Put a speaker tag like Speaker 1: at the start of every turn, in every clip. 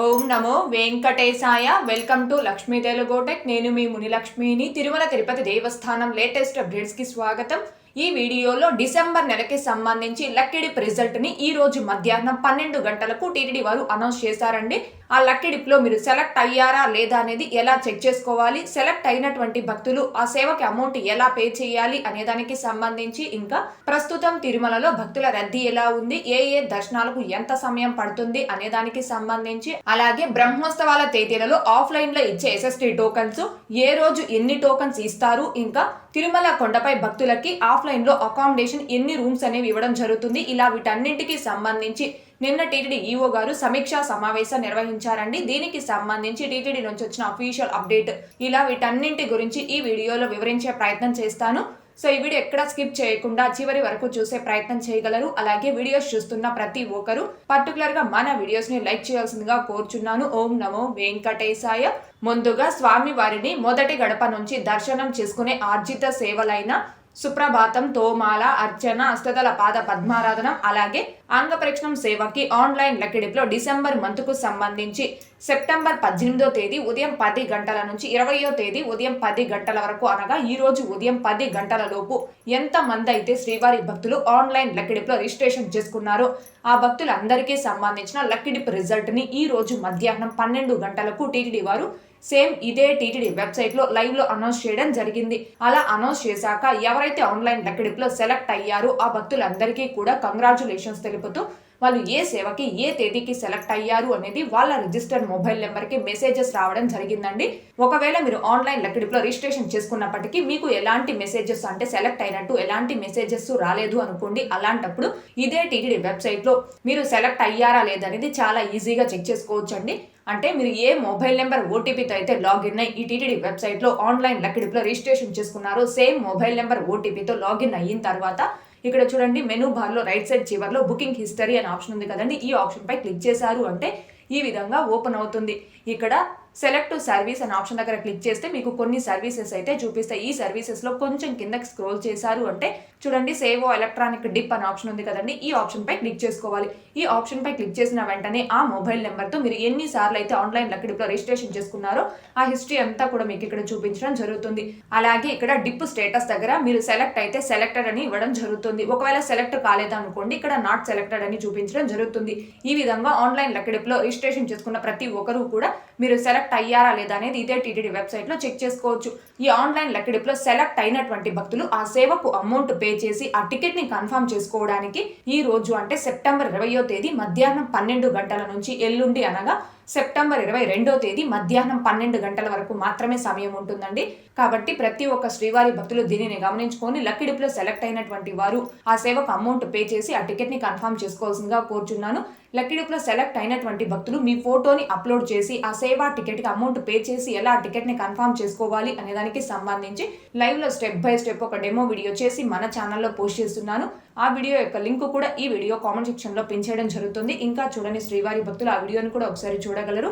Speaker 1: ఓం నమో వెంకటేశాయ. Welcome to Lakshmi Telugotech. నేను మీ మునిలక్ష్మిని. తిరుమల తిరుపతి దేవస్థానం లేటెస్ట్ అప్డేట్స్కి స్వాగతం. ఈ వీడియోలో డిసెంబర్ నెలకి సంబంధించి లక్కిడి రిజల్ట్ని ఈరోజు ఈ రోజు మధ్యాహ్నం పన్నెండు గంటలకు టీటీడీ వారు అనౌన్స్ చేశారండి. ఆ లక్కీ డిప్లో మీరు సెలెక్ట్ అయ్యారా లేదా అనేది ఎలా చెక్ చేసుకోవాలి? సెలెక్ట్ అయినటువంటి భక్తులు ఆ సేవకి అమౌంట్ ఎలా పే చేయాలి అనే దానికి సంబంధించి ఇంకా ప్రస్తుతం తిరుమలలో భక్తుల రద్దీ ఎలా ఉంది? ఏ ఏ దర్శనాలకు ఎంత సమయం పడుతుంది అనే దానికి సంబంధించి అలాగే బ్రహ్మోత్సవాల తేదీలలో ఆఫ్లైన్లో ఇచ్చే ఎస్ఎస్టీ టోకన్స్ ఏ రోజు ఎన్ని టోకన్స్ ఇస్తారు? ఇంకా తిరుమల కొండపై భక్తులకి ఆఫ్లైన్లో అకామిడేషన్ ఎన్ని రూమ్స్ అనేవి ఇవ్వడం జరుగుతుంది? ఇలా వీటన్నింటికి సంబంధించి నిన్న టీటీడీ ఈఓ గారు సమీక్షా సమావేశం నిర్వహించారండి. దీనికి సంబంధించి టీటీడీ నుంచి వచ్చిన అఫీషియల్ అప్డేట్ ఇలా వీటన్నింటి గురించి ఈ వీడియోలో వివరించే ప్రయత్నం చేస్తాను. సో ఈ వీడియో ఎక్కడ స్కిప్ చేయకుండా చివరి వరకు చూసే ప్రయత్నం చేయగలరు. అలాగే వీడియోస్ చూస్తున్న ప్రతి ఒక్కరు పర్టికులర్గా మన వీడియోస్ని లైక్ చేయాల్సిందిగా కోరుచున్నాను. ఓం నమో వెంకటేశాయ. ముందుగా స్వామి వారిని మొదటి గడప నుంచి దర్శనం చేసుకునే ఆర్జిత సేవలైన సుప్రభాతం తోమాల అర్చన అష్టదల పాద పద్మారాధనం అలాగే అంగప్రక్షణం సేవకి ఆన్లైన్ లెక్కడిపులో డిసెంబర్ మంత్కు సంబంధించి సెప్టెంబర్ పద్దెనిమిదో తేదీ ఉదయం పది గంటల నుంచి ఇరవయో తేదీ ఉదయం పది గంటల వరకు అనగా ఈ రోజు ఉదయం పది గంటల లోపు ఎంతమంది అయితే శ్రీవారి భక్తులు ఆన్లైన్ లెక్కడిపులో రిజిస్ట్రేషన్ చేసుకున్నారో ఆ భక్తులందరికీ సంబంధించిన లక్కిడిప్ రిజల్ట్ని ఈ రోజు మధ్యాహ్నం పన్నెండు గంటలకు టీటీడీ వారు సేమ్ ఇదే టీటీడీ వెబ్సైట్లో లైవ్లో అనౌన్స్ చేయడం జరిగింది. అలా అనౌన్స్ చేశాక ఎవరైతే ఆన్లైన్ లెక్కడిపులో సెలెక్ట్ అయ్యారో ఆ భక్తులందరికీ కూడా కంగ్రాచులేషన్స్ తెలుపుతూ వాళ్ళు ఏ సేవకి ఏ తేదీకి సెలెక్ట్ అయ్యారు అనేది వాళ్ళ రిజిస్టర్డ్ మొబైల్ నెంబర్కి మెసేజెస్ రావడం జరిగిందండి. ఒకవేళ మీరు ఆన్లైన్ లెక్కడిలో రిజిస్ట్రేషన్ చేసుకున్నప్పటికీ మీకు ఎలాంటి మెసేజెస్ అంటే సెలెక్ట్ అయినట్టు ఎలాంటి మెసేజెస్ రాలేదు అనుకోండి అలాంటప్పుడు ఇదే టీటీడీ వెబ్సైట్లో మీరు సెలెక్ట్ అయ్యారా లేదనేది చాలా ఈజీగా చెక్ చేసుకోవచ్చు అండి అంటే మీరు ఏ మొబైల్ నెంబర్ ఓటీపీతో అయితే లాగిన్ అయ్యి ఈ టీటీడీ వెబ్సైట్లో ఆన్లైన్ లెక్కడిలో రిజిస్ట్రేషన్ చేసుకున్నారో సేమ్ మొబైల్ నెంబర్ ఓటీపీతో లాగిన్ అయిన తర్వాత ఇక్కడ చూడండి మెనూ బార్లో రైట్ సైడ్ చివర్లో బుకింగ్ హిస్టరీ అనే ఆప్షన్ ఉంది కదండి. ఈ ఆప్షన్ పై క్లిక్ చేశారు అంటే ఈ విధంగా ఓపెన్ అవుతుంది. ఇక్కడ సెలెక్ట్ సర్వీస్ అనే ఆప్షన్ దగ్గర క్లిక్ చేస్తే మీకు కొన్ని సర్వీసెస్ అయితే చూపిస్తాయి. ఈ సర్వీసెస్లో కొంచెం కిందకి స్క్రోల్ చేశారు అంటే చూడండి సేవో ఎలక్ట్రానిక్ డిప్ అనే ఆప్షన్ ఉంది కదండి. ఈ ఆప్షన్ పై క్లిక్ చేసుకోవాలి. ఈ ఆప్షన్ పై క్లిక్ చేసిన వెంటనే ఆ మొబైల్ నెంబర్తో మీరు ఎన్ని సార్లు అయితే ఆన్లైన్ లక్కడిప్లో రిజిస్ట్రేషన్ చేసుకున్నారో ఆ హిస్టరీ అంతా కూడా మీకు ఇక్కడ చూపించడం జరుగుతుంది. అలాగే ఇక్కడ డిప్ స్టేటస్ దగ్గర మీరు సెలెక్ట్ అయితే సెలెక్టెడ్ అని ఇవ్వడం జరుగుతుంది. ఒకవేళ సెలెక్ట్ కాలేదు అనుకోండి ఇక్కడ నాట్ సెలెక్టెడ్ అని చూపించడం జరుగుతుంది. ఈ విధంగా ఆన్లైన్ లక్కడిప్లో రిజిస్ట్రేషన్ చేసుకున్న ప్రతి ఒక్కరూ కూడా మీరు సెలెక్ట్ అయ్యారా లేదా అనేది ఇదే టీటీడీ వెబ్సైట్లో చెక్ చేసుకోవచ్చు. ఈ ఆన్లైన్ లెక్కడిపులో సెలెక్ట్ అయినటువంటి భక్తులు ఆ సేవకు అమౌంట్ పే చేసి ఆ టికెట్ని కన్ఫర్మ్ చేసుకోవడానికి ఈ రోజు అంటే సెప్టెంబర్ ఇరవయో తేదీ మధ్యాహ్నం పన్నెండు గంటల నుంచి ఎల్లుండి అనగా సెప్టెంబర్ ఇరవై రెండో తేదీ మధ్యాహ్నం పన్నెండు గంటల వరకు మాత్రమే సమయం ఉంటుందండి. కాబట్టి ప్రతి ఒక్క శ్రీవారి భక్తులు దీనిని గమనించుకొని లక్కిడిప్లో సెలెక్ట్ అయినటువంటి వారు ఆ సేవకు అమౌంట్ పే చేసి ఆ టికెట్ని కన్ఫర్మ్ చేసుకోవాల్సిందిగా కోరుచున్నాను. లక్కిడిప్లో సెలెక్ట్ అయినటువంటి భక్తులు మీ ఫోటోని అప్లోడ్ చేసి ఆ సేవా టికెట్కి అమౌంట్ పే చేసి ఎలా ఆ టికెట్ని కన్ఫర్మ్ చేసుకోవాలి అనే దానికి సంబంధించి లైవ్లో స్టెప్ బై స్టెప్ ఒక డెమో వీడియో చేసి మన ఛానల్లో పోస్ట్ చేస్తున్నాను. ఆ వీడియో యొక్క లింక్ కూడా ఈ వీడియో కామెంట్ సెక్షన్లో పిన్ చేయడం జరుగుతుంది. ఇంకా చూడని శ్రీవారి భక్తులు ఆ వీడియోని కూడా ఒకసారి చూడగలరు.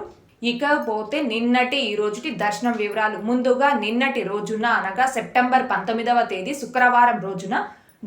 Speaker 1: ఇకపోతే నిన్నటి ఈ రోజుటి దర్శనం వివరాలు. ముందుగా నిన్నటి రోజున అనగా సెప్టెంబర్ పంతొమ్మిదవ తేదీ శుక్రవారం రోజున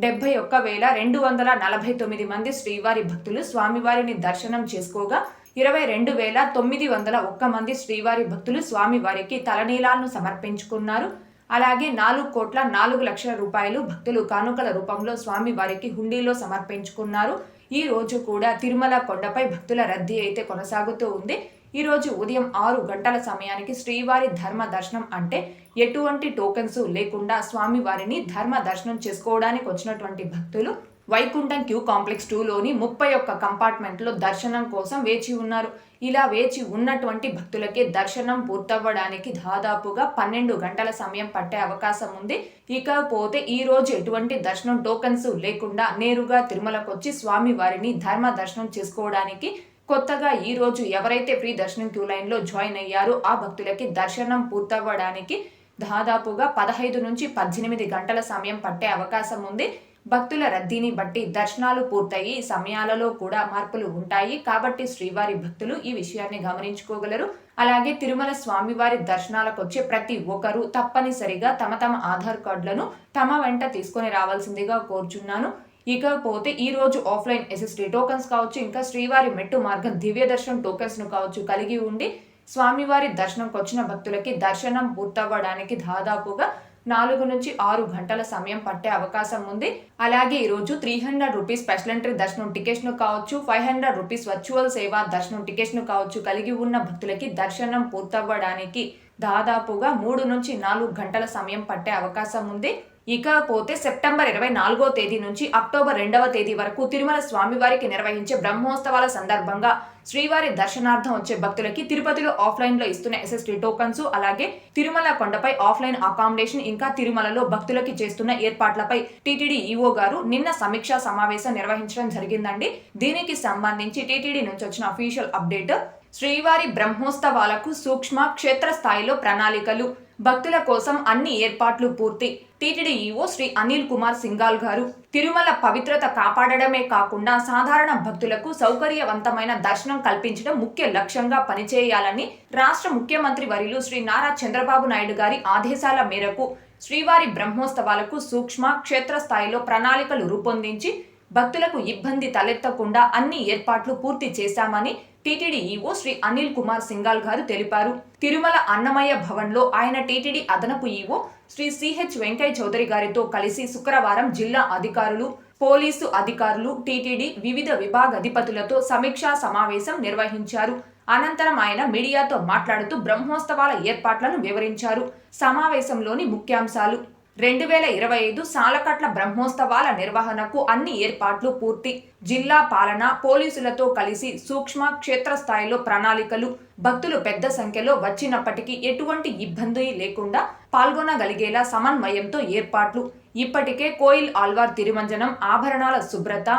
Speaker 1: డెబ్బై ఒక్క వేల రెండు వందల నలభై తొమ్మిది మంది శ్రీవారి భక్తులు స్వామివారిని దర్శనం చేసుకోగా ఇరవై రెండు వేల తొమ్మిది వందల ఒక్క మంది శ్రీవారి భక్తులు స్వామివారికి తలనీలాలను సమర్పించుకున్నారు. అలాగే నాలుగు కోట్ల నాలుగు లక్షల రూపాయలు భక్తులు కానుకల రూపంలో స్వామివారికి హుండీలో సమర్పించుకున్నారు. ఈ రోజు కూడా తిరుమల కొండపై భక్తుల రద్దీ అయితే కొనసాగుతూ ఉంది. ఈ రోజు ఉదయం ఆరు గంటల సమయానికి శ్రీవారి ధర్మ దర్శనం అంటే ఎటువంటి టోకెన్స్ లేకుండా స్వామివారిని ధర్మ దర్శనం చేసుకోవడానికి వచ్చినటువంటి భక్తులు వైకుంఠం క్యూ కాంప్లెక్స్ టూలోని ముప్పై ఒక్క కంపార్ట్మెంట్లో దర్శనం కోసం వేచి ఉన్నారు. ఇలా వేచి ఉన్నటువంటి భక్తులకి దర్శనం పూర్తవ్వడానికి దాదాపుగా పన్నెండు గంటల సమయం పట్టే అవకాశం ఉంది. ఇకపోతే ఈ రోజు ఎటువంటి దర్శనం టోకన్స్ లేకుండా నేరుగా తిరుమలకు వచ్చి స్వామి వారిని ధర్మ దర్శనం చేసుకోవడానికి కొత్తగా ఈ రోజు ఎవరైతే ఫ్రీ దర్శనం క్యూ లైన్లో జాయిన్ అయ్యారో ఆ భక్తులకి దర్శనం పూర్తవ్వడానికి దాదాపుగా పదహైదు నుంచి పద్దెనిమిది గంటల సమయం పట్టే అవకాశం ఉంది. భక్తుల రద్దీని బట్టి దర్శనాలు పూర్తయి సమయాలలో కూడా మార్పులు ఉంటాయి. కాబట్టి శ్రీవారి భక్తులు ఈ విషయాన్ని గమనించుకోగలరు. అలాగే తిరుమల స్వామివారి దర్శనాలకు వచ్చే ప్రతి ఒక్కరూ తప్పనిసరిగా తమ తమ ఆధార్ కార్డులను తమ వెంట తీసుకొని రావాల్సిందిగా కోరుచున్నాను. ఇకపోతే ఈ రోజు ఆఫ్లైన్ ఎస్ఎస్టీ టోకన్స్ కావచ్చు ఇంకా శ్రీవారి మెట్టు మార్గం దివ్య దర్శనం టోకెన్స్ను కావచ్చు కలిగి ఉండి స్వామివారి దర్శనంకి వచ్చిన భక్తులకి దర్శనం పూర్తవ్వడానికి దాదాపుగా నాలుగు నుంచి ఆరు గంటల సమయం పట్టే అవకాశం ఉంది. అలాగే ఈరోజు three hundred rupees special entry దర్శనం టికెట్స్ను కావచ్చు ఫైవ్ హండ్రెడ్ రూపీస్ వర్చువల్ సేవ దర్శనం టికెట్స్ను కావచ్చు కలిగి ఉన్న భక్తులకి దర్శనం పూర్తవ్వడానికి దాదాపుగా మూడు నుంచి నాలుగు గంటల సమయం పట్టే అవకాశం ఉంది. ఇకపోతే సెప్టెంబర్ ఇరవై నాలుగో తేదీ నుంచి అక్టోబర్ రెండవ తేదీ వరకు తిరుమల స్వామివారికి నిర్వహించే బ్రహ్మోత్సవాల సందర్భంగా శ్రీవారి దర్శనార్థం వచ్చే భక్తులకి తిరుపతిలో ఆఫ్లైన్లో ఇస్తున్న ఎస్ఎస్టీ టోకన్స్ అలాగే తిరుమల కొండపై ఆఫ్లైన్ అకామిడేషన్ ఇంకా తిరుమలలో భక్తులకి చేస్తున్న ఏర్పాట్లపై టీటీడీ ఈఓ గారు నిన్న సమీక్షా సమావేశం నిర్వహించడం జరిగిందండి. దీనికి సంబంధించి టీటీడీ నుంచి వచ్చిన అఫీషియల్ అప్డేట్ శ్రీవారి బ్రహ్మోత్సవాలకు సూక్ష్మ క్షేత్రస్థాయిలో ప్రణాళికలు భక్తుల కోసం అన్ని ఏర్పాట్లు పూర్తి. TTD EO Shri Anil Kumar Singhal garu. Tirumala పవిత్రత కాపాడడమే కాకుండా సాధారణ భక్తులకు సౌకర్యవంతమైన దర్శనం కల్పించడం ముఖ్య లక్ష్యంగా పనిచేయాలని రాష్ట్ర ముఖ్యమంత్రి వరిలు శ్రీ నారా చంద్రబాబు నాయుడు గారి ఆదేశాల మేరకు శ్రీవారి బ్రహ్మోత్సవాలకు సూక్ష్మ క్షేత్రస్థాయిలో ప్రణాళికలు రూపొందించి భక్తులకు ఇబ్బంది తలెత్తకుండా అన్ని ఏర్పాట్లు పూర్తి చేశామని టీటీడీ ఈవో శ్రీ అనిల్ కుమార్ సింగాల్ గారు తెలిపారు. తిరుమల అన్నమయ్య భవన్లో ఆయన టీటీడీ అదనపు EO Shri C H Venkaiah Chowdary గారితో కలిసి శుక్రవారం జిల్లా అధికారులు పోలీసు అధికారులు టీటీడీ వివిధ విభాగాధిపతులతో సమీక్షా సమావేశం నిర్వహించారు. అనంతరం ఆయన మీడియాతో మాట్లాడుతూ బ్రహ్మోత్సవాల ఏర్పాట్లను వివరించారు. సమావేశంలోని ముఖ్యాంశాలు రెండు వేల ఇరవై ఐదు సాలకట్ల బ్రహ్మోత్సవాల నిర్వహణకు అన్ని ఏర్పాట్లు పూర్తి. జిల్లా పాలన పోలీసులతో కలిసి సూక్ష్మ క్షేత్రస్థాయిలో ప్రణాళికలు. భక్తులు పెద్ద సంఖ్యలో వచ్చినప్పటికీ ఎటువంటి ఇబ్బంది లేకుండా పాల్గొనగలిగేలా సమన్వయంతో ఏర్పాట్లు. ఇప్పటికే కోయిల్ ఆల్వార్ తిరుమంజనం ఆభరణాల శుభ్రత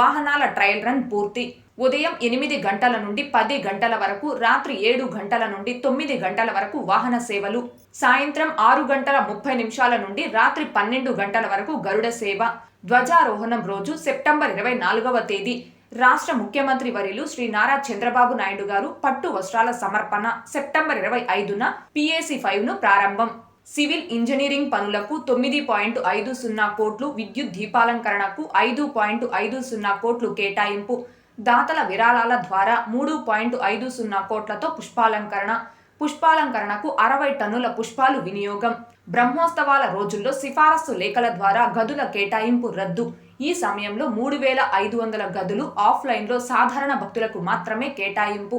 Speaker 1: వాహనాల ట్రయల్ రన్ పూర్తి. ఉదయం ఎనిమిది గంటల నుండి పది గంటల వరకు రాత్రి ఏడు గంటల నుండి తొమ్మిది గంటల వరకు వాహన సేవలు సాయంత్రం ఆరు గంటల ముప్పై నిమిషాల నుండి రాత్రి పన్నెండు గంటల వరకు గరుడ సేవ ధ్వజారోహణం రోజు సెప్టెంబర్ ఇరవై నాలుగవ తేదీ. రాష్ట్ర ముఖ్యమంత్రి వర్యులు శ్రీ నారా చంద్రబాబు నాయుడు గారు పట్టు వస్త్రాల సమర్పణ సెప్టెంబర్ ఇరవై ఐదున పిఏసి ఫైవ్ను ప్రారంభం. సివిల్ ఇంజనీరింగ్ పనులకు తొమ్మిది పాయింట్ ఐదు సున్నా కోట్లు విద్యుత్ దీపాలంకరణకు ఐదు పాయింట్ ఐదు సున్నా కోట్లు కేటాయింపు. దాతల విరాళాల ద్వారా మూడు పాయింట్ ఐదు సున్నా కోట్లతో పుష్పాలంకరణ. పుష్పాలంకరణకు అరవై టన్నుల పుష్పాలు వినియోగం. బ్రహ్మోత్సవాల రోజుల్లో సిఫారసు లేఖల ద్వారా గదుల కేటాయింపు రద్దు. ఈ సమయంలో మూడు వేల ఐదు వందల గదులు ఆఫ్లైన్లో సాధారణ భక్తులకు మాత్రమే కేటాయింపు.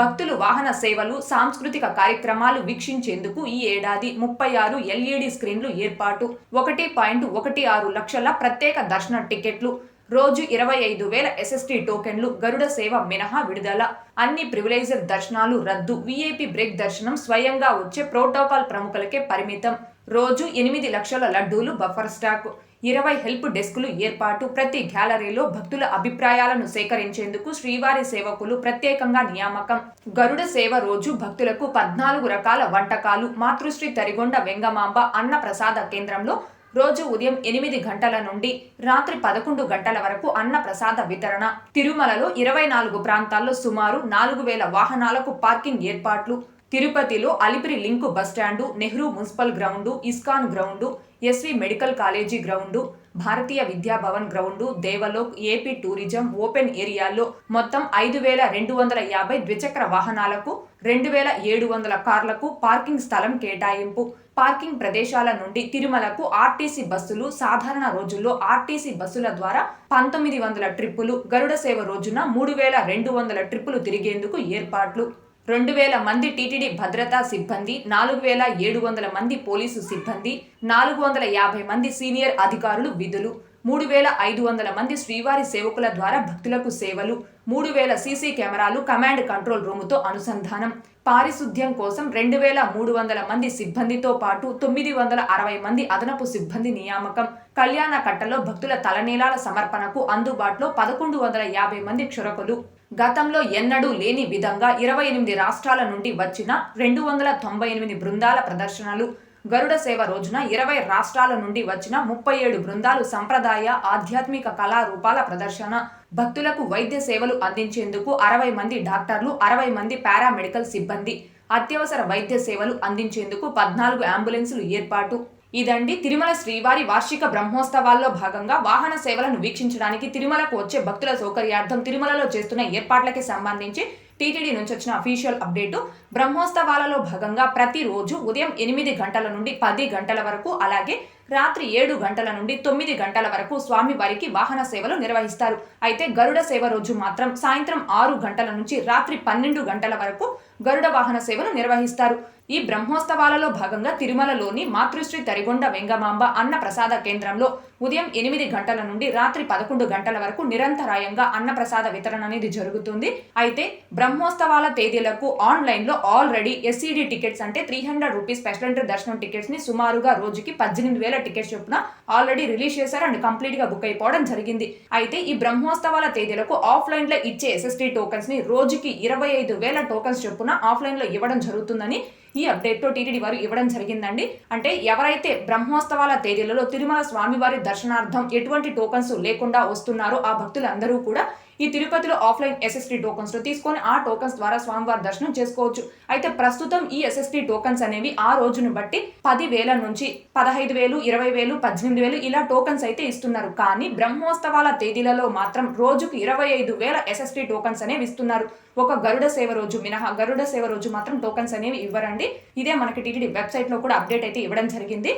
Speaker 1: భక్తులు వాహన సేవలు సాంస్కృతిక కార్యక్రమాలు వీక్షించేందుకు ఈ ఏడాది ముప్పై ఆరు ఎల్ఈడి స్క్రీన్లు ఏర్పాటు. ఒకటి పాయింట్ ఒకటి ఆరు లక్షల ప్రత్యేక దర్శన టికెట్లు. రోజు ఇరవై ఐదు వేల ఎస్ఎస్టీ టోకెన్లు గరుడ సేవ మినహా విడుదల. అన్ని ప్రివిలైజర్ దర్శనాలు రద్దు. వీఐపీ బ్రేక్ దర్శనం స్వయంగా వచ్చే ప్రోటోకాల్ ప్రముఖులకే పరిమితం. రోజు ఎనిమిది లక్షల లడ్డూలు బఫర్ స్టాక్. ఇరవై హెల్ప్ డెస్కులు ఏర్పాటు. ప్రతి గ్యాలరీలో భక్తుల అభిప్రాయాలను సేకరించేందుకు శ్రీవారి సేవకులు ప్రత్యేకంగా నియామకం. గరుడ సేవ రోజు భక్తులకు పద్నాలుగు రకాల వంటకాలు. మాతృశ్రీ తరిగొండ వెంగమాంబ అన్న ప్రసాద కేంద్రంలో రోజు ఉదయం ఎనిమిది గంటల నుండి రాత్రి పదకొండు గంటల వరకు అన్న ప్రసాద వితరణ. తిరుమలలో ఇరవై నాలుగు ప్రాంతాల్లో సుమారు నాలుగు వేల వాహనాలకు పార్కింగ్ ఏర్పాట్లు. తిరుపతిలో Alipiri link bus stand Nehru municipal ground ISKCON ground SV medical college ground Bharatiya Vidya Bhavan ground Devlok AP tourism open ఏరియాల్లో మొత్తం ఐదు వేల రెండు వందల యాభై ద్విచక్ర వాహనాలకు రెండు వేల ఏడు వందల కార్లకు పార్కింగ్ స్థలం కేటాయింపు. పార్కింగ్ ప్రదేశాల నుండి తిరుమలకు ఆర్టీసీ బస్సులు సాధారణ రోజుల్లో ఆర్టీసీ బస్సుల ద్వారా పంతొమ్మిది వందల ట్రిప్పులు గరుడ సేవ రోజున మూడు వేల రెండు వందల ట్రిప్పులు తిరిగేందుకు ఏర్పాట్లు. రెండు వేల మంది టీటీడీ భద్రతా సిబ్బంది నాలుగు వేల ఏడు వందల మంది పోలీసు సిబ్బంది నాలుగు వందల యాభై మంది సీనియర్ అధికారులు విధులు. మూడు వేల ఐదు వందల మంది శ్రీవారి సేవకుల ద్వారా భక్తులకు సేవలు మూడు వేల సీసీ కెమెరాలు కమాండ్ కంట్రోల్ రూముతో అనుసంధానం. పారిశుద్ధ్యం కోసం రెండు వేల మూడు వందల మంది సిబ్బందితో పాటు తొమ్మిది వందల అరవై మంది అదనపు సిబ్బంది నియామకం. కళ్యాణ కట్టలో భక్తుల తలనీలాల సమర్పణకు అందుబాటులో పదకొండు వందల యాభై మంది క్షురకులు. గతంలో ఎన్నడూ లేని విధంగా ఇరవై ఎనిమిది రాష్ట్రాల నుండి వచ్చిన రెండు వందల తొంభై ఎనిమిది బృందాల ప్రదర్శనలు. గరుడ సేవ రోజున ఇరవై రాష్ట్రాల నుండి వచ్చిన ముప్పై ఏడు బృందాలు సంప్రదాయ ఆధ్యాత్మిక కళారూపాల ప్రదర్శన. భక్తులకు వైద్య సేవలు అందించేందుకు అరవై మంది డాక్టర్లు అరవై మంది పారామెడికల్ సిబ్బంది. అత్యవసర వైద్య సేవలు అందించేందుకు పద్నాలుగు అంబులెన్సులు ఏర్పాటు. ఇదండి తిరుమల శ్రీవారి వార్షిక బ్రహ్మోత్సవాల్లో భాగంగా వాహన సేవలను వీక్షించడానికి తిరుమలకు వచ్చే భక్తుల సౌకర్యార్థం తిరుమలలో చేస్తున్న ఏర్పాట్లకి సంబంధించి టీటీడీ నుంచి వచ్చిన అఫీషియల్ అప్డేటు బ్రహ్మోత్సవాలలో భాగంగా ప్రతిరోజు ఉదయం ఎనిమిది గంటల నుండి పది గంటల వరకు అలాగే రాత్రి ఏడు గంటల నుండి తొమ్మిది గంటల వరకు స్వామివారికి వాహన సేవలు నిర్వహిస్తారు. అయితే గరుడ సేవ రోజు మాత్రం సాయంత్రం ఆరు గంటల నుంచి రాత్రి పన్నెండు గంటల వరకు గరుడ వాహన సేవను నిర్వహిస్తారు. ఈ బ్రహ్మోత్సవాలలో భాగంగా తిరుమలలోని మాతృశ్రీ తరిగొండ వెంగమాంబ అన్న ప్రసాద కేంద్రంలో ఉదయం ఎనిమిది గంటల నుండి రాత్రి పదకొండు గంటల వరకు నిరంతరాయంగా అన్నప్రసాద వితరణ అనేది జరుగుతుంది. అయితే బ్రహ్మోత్సవాల తేదీలకు ఆన్లైన్లో ఆల్రెడీ ఎస్సీడీ టికెట్స్ అంటే three hundred rupees special entry దర్శనం టికెట్స్ని సుమారుగా రోజుకి పద్దెనిమిది వేల టికెట్స్ చొప్పున ఆల్రెడీ రిలీజ్ చేశారు అండ్ కంప్లీట్గా బుక్ అయిపోవడం జరిగింది. అయితే ఈ బ్రహ్మోత్సవాల తేదీలకు ఆఫ్లైన్లో ఇచ్చే ఎస్ఎస్టీ టోకన్స్ని రోజుకి ఇరవై ఐదు వేల టోకన్స్ చొప్పున ఆఫ్లైన్లో ఇవ్వడం జరుగుతుందని ఈ అప్డేట్తో టీటీడీ వారు ఇవ్వడం జరిగిందండి. అంటే ఎవరైతే బ్రహ్మోత్సవాల తేదీలలో తిరుమల స్వామివారి దర్శనార్థం ఎటువంటి టోకన్స్ లేకుండా వస్తున్నారో ఆ భక్తులందరూ కూడా ఈ తిరుపతిలో ఆఫ్లైన్ ఎస్ఎస్టీ టోకన్స్ తీసుకొని ఆ టోకన్స్ ద్వారా స్వామివారి దర్శనం చేసుకోవచ్చు. అయితే ప్రస్తుతం ఈ ఎస్ఎస్టీ టోకన్స్ అనేవి ఆ రోజును బట్టి పది వేల నుంచి పదహైదు వేలు ఇరవై వేలు పద్దెనిమిది వేలు ఇలా టోకన్స్ అయితే ఇస్తున్నారు. కానీ బ్రహ్మోత్సవాల తేదీలలో మాత్రం రోజుకు ఇరవై ఐదు వేల ఎస్ఎస్టీ టోకన్స్ అనేవి ఇస్తున్నారు. ఒక గరుడ సేవ రోజు మినహా గరుడ సేవ రోజు మాత్రం టోకన్స్ అనేవి ఇవ్వరండి. ఇదే మనకి టీటీడీ వెబ్సైట్లో కూడా అప్డేట్ అయితే ఇవ్వడం జరిగింది.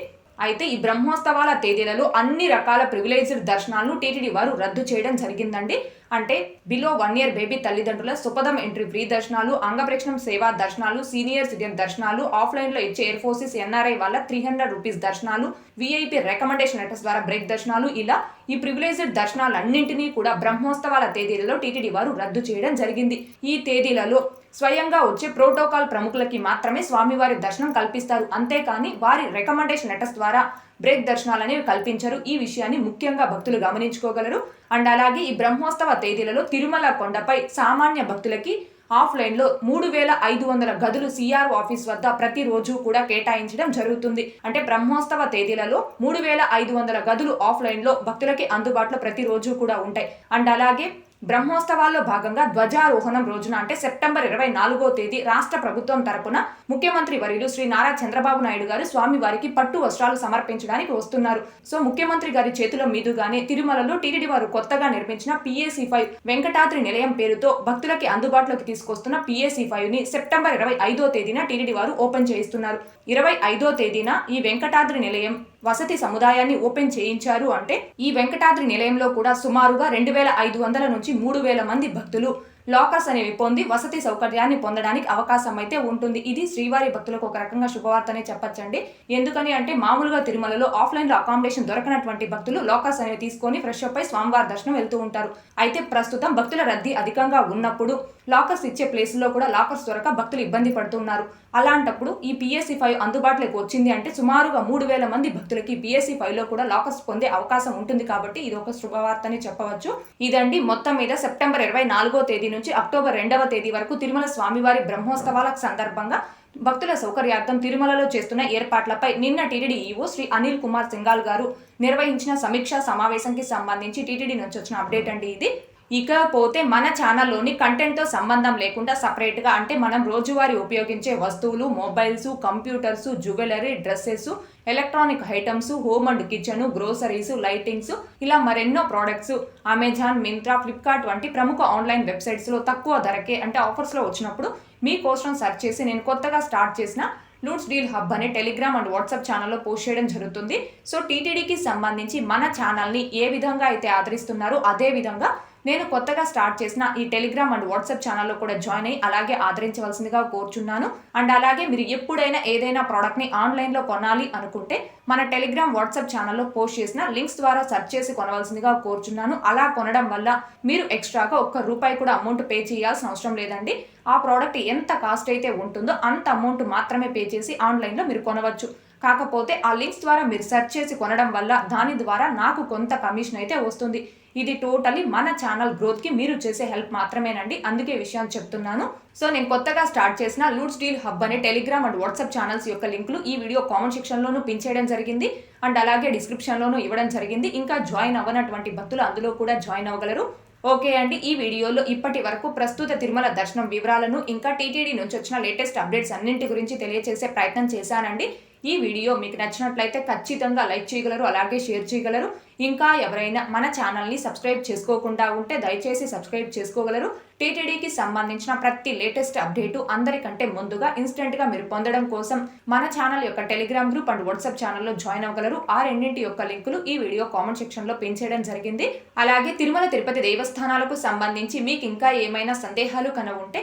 Speaker 1: అయితే ఈ బ్రహ్మోత్సవాల తేదీలలో అన్ని రకాల ప్రివిలేజ్డ్ దర్శనాలను టీటీడీ వారు రద్దు చేయడం జరిగిందండి. అంటే బిలో వన్ ఇయర్ బేబీ తల్లిదండ్రుల సుపదం ఎంట్రీ ఫ్రీ దర్శనాలు అంగప్రేక్షణం సేవా దర్శనాలు సీనియర్ సిటిజన్ దర్శనాలు ఆఫ్లైన్లో ఇచ్చే ఎయిర్ ఫోర్సెస్ ఎన్ఆర్ఐ వల్ల త్రీ హండ్రెడ్ రూపీస్ దర్శనాలు విఐపి రికమెండేషన్ లెటర్స్ ద్వారా బ్రేక్ దర్శనాలు ఇలా ఈ ప్రివిలేజ్డ్ దర్శనాలన్నింటినీ కూడా బ్రహ్మోత్సవాల తేదీలలో టీటీడీ వారు రద్దు చేయడం జరిగింది. ఈ తేదీలలో స్వయంగా వచ్చే ప్రోటోకాల్ ప్రముఖులకి మాత్రమే స్వామివారి దర్శనం కల్పిస్తారు. అంతేకాని వారి రికమెండేషన్ లెటర్స్ ద్వారా బ్రేక్ దర్శనాలు అనేవి కల్పించరు. ఈ విషయాన్ని ముఖ్యంగా భక్తులు గమనించుకోగలరు. అండ్ అలాగే ఈ బ్రహ్మోత్సవ తేదీలలో తిరుమల కొండపై సామాన్య భక్తులకి ఆఫ్లైన్లో మూడు వేల ఐదు వందల గదులు సిఆర్ ఆఫీస్ వద్ద ప్రతిరోజు కూడా కేటాయించడం జరుగుతుంది. అంటే బ్రహ్మోత్సవ తేదీలలో మూడు వేల ఐదు వందల గదులు ఆఫ్లైన్లో భక్తులకి అందుబాటులో ప్రతిరోజు కూడా ఉంటాయి. అండ్ అలాగే బ్రహ్మోత్సవాల్లో భాగంగా ధ్వజారోహణం రోజున అంటే సెప్టెంబర్ ఇరవై నాలుగో తేదీ రాష్ట్ర ప్రభుత్వం తరపున ముఖ్యమంత్రి వర్యులు శ్రీ నారా చంద్రబాబు నాయుడు గారు స్వామి వారికి పట్టు వస్త్రాలు సమర్పించడానికి వస్తున్నారు. సో ముఖ్యమంత్రి గారి చేతుల మీదుగానే తిరుమలలో టీటీడీ వారు కొత్తగా నిర్మించిన పిఏసి ఫైవ్ వెంకటాద్రి నిలయం పేరుతో భక్తులకి అందుబాటులోకి తీసుకొస్తున్న పిఏసి ఫైవ్ని సెప్టెంబర్ ఇరవై ఐదో తేదీన టీటీడీ వారు ఓపెన్ చేయిస్తున్నారు. ఇరవై ఐదో తేదీన ఈ వెంకటాద్రి నిలయం వసతి సముదాయాన్ని ఓపెన్ చేయించారు అంటే ఈ వెంకటాద్రి నిలయంలో కూడా సుమారుగా రెండు వేల ఐదు వందల నుంచి మూడు వేల మంది భక్తులు లాకర్స్ అనేవి పొంది వసతి సౌకర్యాన్ని పొందడానికి అవకాశం అయితే ఉంటుంది. ఇది శ్రీవారి భక్తులకు ఒక రకంగా శుభవార్తనే చెప్పొచ్చండి. ఎందుకని అంటే మామూలుగా తిరుమలలో ఆఫ్లైన్లో అకామిడేషన్ దొరకనటువంటి భక్తులు లాకర్స్ అనేవి తీసుకొని ఫ్రెష్ అప్ అయి స్వామివారి దర్శనం వెళ్తూ ఉంటారు. అయితే ప్రస్తుతం భక్తుల రద్దీ అధికంగా ఉన్నప్పుడు లాకర్స్ ఇచ్చే ప్లేస్లో కూడా లాకర్స్ దొరక భక్తులు ఇబ్బంది పడుతున్నారు. అలాంటప్పుడు ఈ పిఎస్సి ఫైవ్ అందుబాటులోకి వచ్చింది అంటే సుమారుగా మూడు వేల మంది భక్తులకి పిఎస్సి ఫైవ్లో కూడా లాకర్స్ పొందే అవకాశం ఉంటుంది కాబట్టి ఇది ఒక శుభవార్తని చెప్పవచ్చు. ఇదండి మొత్తం మీద సెప్టెంబర్ ఇరవై నాలుగో తేదీ నుంచి అక్టోబర్ రెండవ తేదీ వరకు తిరుమల స్వామివారి బ్రహ్మోత్సవాల సందర్భంగా భక్తుల సౌకర్యార్థం తిరుమలలో చేస్తున్న ఏర్పాట్లపై నిన్న టీటీడీ ఈవో శ్రీ అనిల్ కుమార్ సింగాల్ గారు నిర్వహించిన సమీక్షా సమావేశంకి సంబంధించి టీటీడీ నుంచి వచ్చిన అప్డేట్ అండి ఇది. ఇకపోతే మన ఛానల్లోని కంటెంట్తో సంబంధం లేకుండా సపరేట్గా అంటే మనం రోజువారీ ఉపయోగించే వస్తువులు mobiles computers jewellery dresses electronic items home and kitchen groceries lightings ఇలా మరెన్నో ప్రోడక్ట్స్ అమెజాన్ మింత్రా ఫ్లిప్కార్ట్ వంటి ప్రముఖ ఆన్లైన్ వెబ్సైట్స్లో తక్కువ ధరకే అంటే ఆఫర్స్లో వచ్చినప్పుడు మీ కోసం సెర్చ్ చేసి నేను కొత్తగా స్టార్ట్ చేసిన లూట్స్ డీల్ హబ్ అనే టెలిగ్రామ్ అండ్ వాట్సాప్ ఛానల్లో పోస్ట్ చేయడం జరుగుతుంది. సో టీటీడీకి సంబంధించి మన ఛానల్ని ఏ విధంగా అయితే ఆదరిస్తున్నారో అదే విధంగా నేను కొత్తగా స్టార్ట్ చేసిన ఈ టెలిగ్రామ్ అండ్ వాట్సాప్ ఛానల్లో కూడా జాయిన్ అయ్యి అలాగే ఆదరించవలసిందిగా కోరుచున్నాను. అండ్ అలాగే మీరు ఎప్పుడైనా ఏదైనా ప్రోడక్ట్ని ఆన్లైన్లో కొనాలి అనుకుంటే మన టెలిగ్రామ్ వాట్సాప్ ఛానల్లో పోస్ట్ చేసిన లింక్స్ ద్వారా సెర్చ్ చేసి కొనవలసిందిగా కోరుచున్నాను. అలా కొనడం వల్ల మీరు ఎక్స్ట్రాగా ఒక్క రూపాయి కూడా అమౌంట్ పే చేయాల్సిన అవసరం లేదండి. ఆ ప్రోడక్ట్ ఎంత కాస్ట్ అయితే ఉంటుందో అంత అమౌంట్ మాత్రమే పే చేసి ఆన్లైన్లో మీరు కొనవచ్చు. కాకపోతే ఆ లింక్స్ ద్వారా మీరు సెర్చ్ చేసి కొనడం వల్ల దాని ద్వారా నాకు కొంత కమిషన్ అయితే వస్తుంది. ఇది టోటలీ మన ఛానల్ గ్రోత్కి మీరు చేసే హెల్ప్ మాత్రమేనండి. అందుకే విషయాన్ని చెప్తున్నాను. సో నేను కొత్తగా స్టార్ట్ చేసిన లూడ్స్ డీల్ హబ్ అనే టెలిగ్రామ్ అండ్ వాట్సాప్ ఛానల్స్ యొక్క లింకులు ఈ వీడియో కామెంట్ సెక్షన్లోనూ పిన్ చేయడం జరిగింది. అండ్ అలాగే డిస్క్రిప్షన్లోనూ ఇవ్వడం జరిగింది. ఇంకా జాయిన్ అవ్వనటువంటి భక్తులు అందులో కూడా జాయిన్ అవ్వగలరు. ఓకే అండి ఈ వీడియోలో ఇప్పటి వరకు ప్రస్తుత తిరుమల దర్శనం వివరాలను ఇంకా టీటీడీ నుంచి వచ్చిన లేటెస్ట్ అప్డేట్స్ అన్నింటి గురించి తెలియజేసే ప్రయత్నం చేశానండి. ఈ వీడియో మీకు నచ్చినట్లయితే ఖచ్చితంగా లైక్ చేయగలరు అలాగే షేర్ చేయగలరు. ఇంకా ఎవరైనా మన ఛానల్ని సబ్స్క్రైబ్ చేసుకోకుండా ఉంటే దయచేసి సబ్స్క్రైబ్ చేసుకోగలరు. టీటీడీకి సంబంధించిన ప్రతి లేటెస్ట్ అప్డేటు అందరికంటే ముందుగా ఇన్స్టెంట్గా మీరు పొందడం కోసం మన ఛానల్ యొక్క టెలిగ్రామ్ గ్రూప్ అండ్ వాట్సాప్ ఛానల్లో జాయిన్ అవ్వగలరు. ఆ రెండింటి యొక్క లింకులు ఈ వీడియో కామెంట్ సెక్షన్లో పిన్ చేయడం జరిగింది. అలాగే తిరుమల తిరుపతి దేవస్థానాలకు సంబంధించి మీకు ఇంకా ఏమైనా సందేహాలు కన ఉంటే